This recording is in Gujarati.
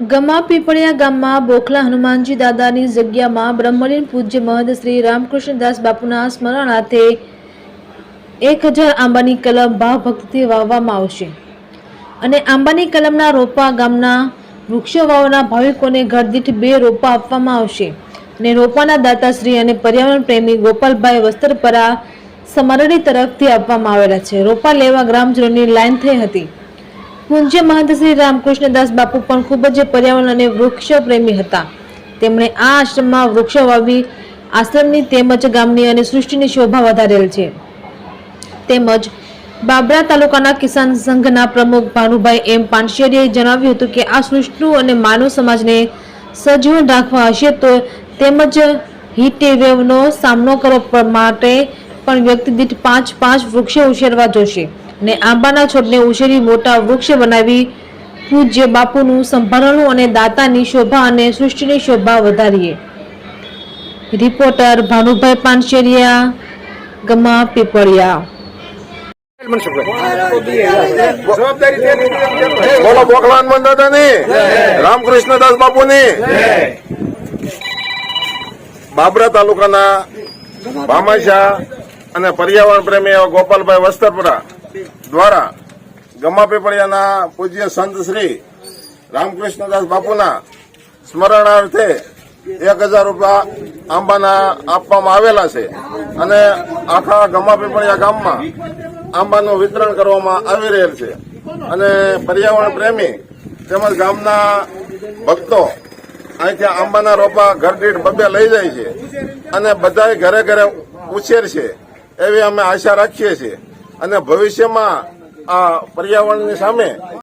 ગમા પીપળિયા ગામમાં બોખલા હનુમાનજી દાદાની જગ્યામાં બ્રહ્મલીન પૂજ્ય મહંત શ્રી રામકૃષ્ણદાસ બાપુના સ્મરણાર્થે એક હજાર આંબાની કલમ ભાવભક્તિથી વાવવામાં આવશે. અને આંબાની કલમના રોપા ગામના વૃક્ષો વાવવાના ભાવિકોને ઘરદીઠ બે રોપા આપવામાં આવશે. અને રોપાના દાતાશ્રી અને પર્યાવરણ પ્રેમી ગોપાલભાઈ વસ્ત્રપરા સમરણી તરફથી આપવામાં આવેલા છે. રોપા લેવા ગ્રામજનોની લાઈન થઈ હતી. પૂજ્ય મહંત શ્રી રામકૃષ્ણદાસ બાપુ પણ ખૂબ જ પર્યાવરણ અને વૃક્ષ પ્રેમી હતા. તેમણે આ આશ્રમમાં વૃક્ષો વાવી આશ્રમની તેમજ ગામની અને સૃષ્ટિની શોભા વધારેલ છે. તેમજ બાબરા તાલુકાના કિસાન સંઘના પ્રમુખ ભાનુભાઈ એમ પાનશેરીએ જણાવ્યું હતું કે આ સૃષ્ટિ અને માનવ સમાજને સજીવન રાખવા હશે તો તેમજ હીટ સામનો કરવા માટે પણ વ્યક્તિ દીઠ પાંચ પાંચ વૃક્ષો ઉછેરવા જોશે. અને આંબાના છોડને ઉછેરી મોટા વૃક્ષ બનાવી પૂજ્ય બાપુનું સંભાળવાનું અને દાતાની શોભા અને સૃષ્ટિની શોભા વધારીએ. રિપોર્ટર ભાનુભાઈ પાનશેરિયા ગમા પીપળિયા. બોલો પોખલાન મંદાતાની રામકૃષ્ણદાસ બાપુની. બાબરા તાલુકાના ભામાશા અને પર્યાવરણ પ્રેમી એવા ગોપાલભાઈ વસ્તરપુરા. દ્વારા ગમા પીપળિયાના પૂજ્ય સંત શ્રી રામકૃષ્ણદાસ બાપુના સ્મરણાર્થે એક હજાર રૂપિયા આંબાના આપવામાં આવેલા છે. અને આખા ગમા પીપળિયા ગામમાં આંબાનું વિતરણ કરવામાં આવી રહેલ છે. અને પર્યાવરણ પ્રેમી તેમજ ગામના ભક્તો અહીંથી આંબાના રોપા ઘર દીઠ બબે લઈ જાય છે. અને બધાય ઘરે ઘરે ઉછેર છે. એવી અમે આશા રાખીએ છીએ. અને ભવિષ્યમાં આ પર્યાવરણની સામે